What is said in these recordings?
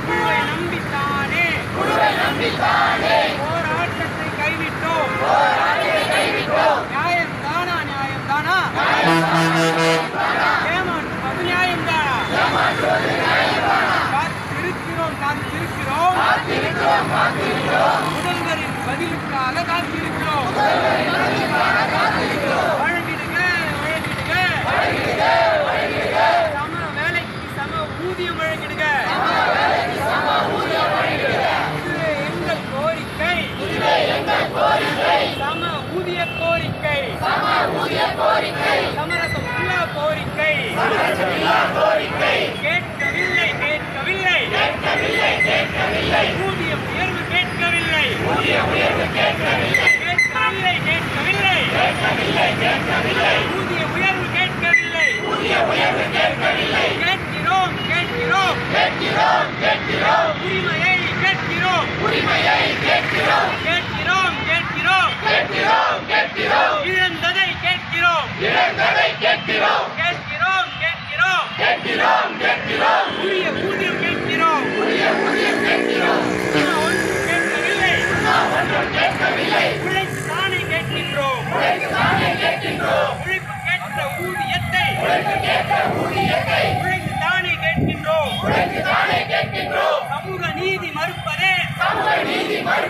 குழுவை நம்பித்தானே. போராட்டத்தை கைவிட்டோம். நியாயம் தானா நியாயம் தானா ஏமாற்றுவது நியாயம் தானா காத்திருக்கிறோம் காத்திருக்கிறோம். முதல்வரின் பதிலுக்காக காத்திருக்கிறோம். வழங்கிடுங்க வழங்கிடுங்க சம வேலைக்கு சம ஊதியம் வழங்கிடுங்க இதுவே எங்கள் கோரிக்கை. சம ஊதிய கோரிக்கை. சமரச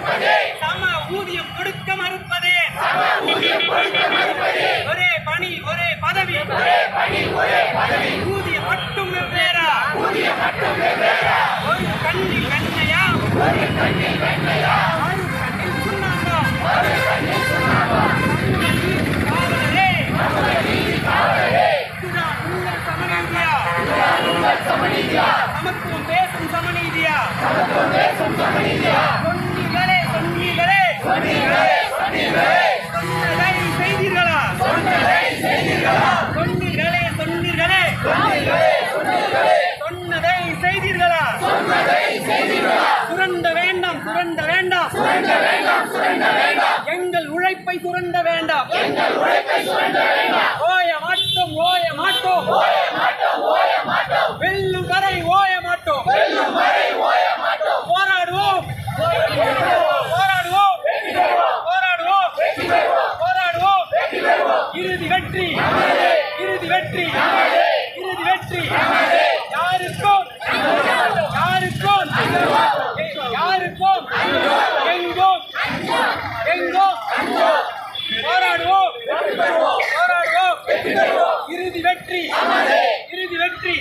சம ஊதியம் கொடுக்க மறுப்பதே. ஒரே பணி ஒரே பதவி. ஊதியம் மட்டும் வெவ்வேறா. ஒரு கண்ணில் வெண்ணையா? மறு கண்ணில் எங்கள் உழைப்பை சுரண்ட வேண்டாம். ஓய மாட்டோம் ஓய மாட்டோம். வெல்லும் வரை ஓய மாட்டோம். போராடுவோம். போராடுவோம். போராடுவோம். போராடுவோம். இறுதி வெற்றி. இறுதி வெற்றி. இறுதி வெற்றி. யாருக்கும்? யாருக்கும்? யாருக்கும்? எங்கும்? எங்கும் போராடுவோம் போராடுவோம் இறுதி வெற்றி. இறுதி வெற்றி.